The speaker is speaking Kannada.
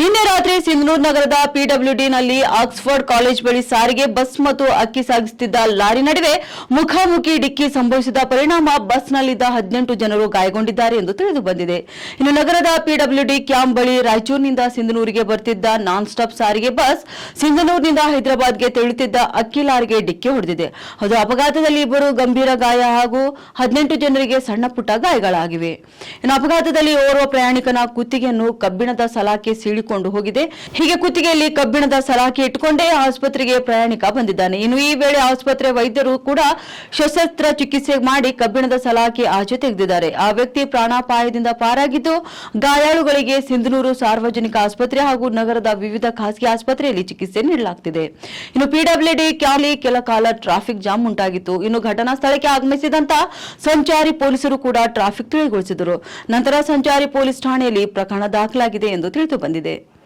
ನಿನ್ನೆ ರಾತ್ರಿ ಸಿಂಧನೂರು ನಗರದ ಪಿಡಬ್ಲ್ಯೂಡಿನಲ್ಲಿ ಆಕ್ಸ್ಫರ್ಡ್ ಕಾಲೇಜ್ ಬಳಿ ಸಾರಿಗೆ, ಬಸ್ ಮತ್ತು ಅಕ್ಕಿ ಸಾಗಿಸುತ್ತಿದ್ದ ಲಾರಿ ನಡುವೆ ಮುಖಾಮುಖಿ ಡಿಕ್ಕಿ ಸಂಭವಿಸಿದ ಪರಿಣಾಮ ಬಸ್ನಲ್ಲಿದ್ದ ಹದಿನೆಂಟು ಜನರು ಗಾಯಗೊಂಡಿದ್ದಾರೆ ಎಂದು ತಿಳಿದು ಬಂದಿದೆ. ಇನ್ನು ನಗರದ ಪಿಡಬ್ಲ್ಯೂಡಿ ಕ್ಯಾಂಪ್ ಬಳಿ ರಾಯಚೂರಿನಿಂದ ಸಿಂಧನೂರಿಗೆ ಬರ್ತಿದ್ದ ನಾನ್ ಸ್ಟಾಪ್ ಸಾರಿಗೆ ಬಸ್ ಸಿಂಧನೂರಿನಿಂದ ಹೈದರಾಬಾದ್ಗೆ ತೆರಳುತ್ತಿದ್ದ ಅಕ್ಕಿ ಲಾರಿಗೆ ಡಿಕ್ಕಿ ಹೊಡೆದಿದೆ. ಅದು ಅಪಘಾತದಲ್ಲಿ ಇಬ್ಬರು ಗಂಭೀರ ಗಾಯ ಹಾಗೂ ಹದಿನೆಂಟು ಜನರಿಗೆ ಸಣ್ಣ ಪುಟ್ಟ ಗಾಯಗಳಾಗಿವೆ. ಇನ್ನು ಅಪಘಾತದಲ್ಲಿ ಓರ್ವ ಪ್ರಯಾಣಿಕನ ಕುತ್ತಿಗೆಯನ್ನು ಕಬ್ಬಿಣದ ಸಲಾಕೆ ಸೀಳಿಕೊಂಡು ಹೋಗಿದೆ. ಹೀಗೆ ಕುತ್ತಿಗೆಯಲ್ಲಿ ಕಬ್ಬಿಣದ ಸಲಾಕೆ ಇಟ್ಟುಕೊಂಡೇ ಆಸ್ಪತ್ರೆಗೆ ಪ್ರಯಾಣಿಕ ಬಂದಿದ್ದಾನೆ. ಇನ್ನು ಈ ವೇಳೆ ಆಸ್ಪತ್ರೆ ವೈದ್ಯರು ಕೂಡ ಶಸ್ತ್ರ ಚಿಕಿತ್ಸೆ ಮಾಡಿ ಕಬ್ಬಿಣದ ಸಲಾಕೆ ಆಚೆ ತೆಗೆದಿದ್ದಾರೆ. ಆ ವ್ಯಕ್ತಿ ಪ್ರಾಣಾಪಾಯದಿಂದ ಪಾರಾಗಿದ್ದು ಗಾಯಾಳುಗಳಿಗೆ ಸಿಂಧನೂರು ಸಾರ್ವಜನಿಕ ಆಸ್ಪತ್ರೆ ಹಾಗೂ ನಗರದ ವಿವಿಧ ಖಾಸಗಿ ಆಸ್ಪತ್ರೆಯಲ್ಲಿ ಚಿಕಿತ್ಸೆ ನೀಡಲಾಗುತ್ತಿದೆ ಇನ್ನು ಪಿಡಬ್ಲ್ಯೂಡಿ ಕ್ಯಾಲಿ ಕೆಲ ಕಾಲ ಟ್ರಾಫಿಕ್ ಜಾಮ್ ಉಂಟಾಗಿತ್ತು. ಇನ್ನು ಘಟನಾ ಸ್ಥಳಕ್ಕೆ ಆಗಮಿಸಿದಂತ ಸಂಚಾರಿ ಪೊಲೀಸರು ಕೂಡ ಟ್ರಾಫಿಕ್ ತಿಳಿಗೊಳಿಸಿದರು. ನಂತರ ಸಂಚಾರಿ ಪೊಲೀಸ್ ಠಾಣೆಯಲ್ಲಿ ಪ್ರಕರಣ ದಾಖಲಾಗಿದೆ ಎಂದು ತಿಳಿದು ಬಂದಿದೆ.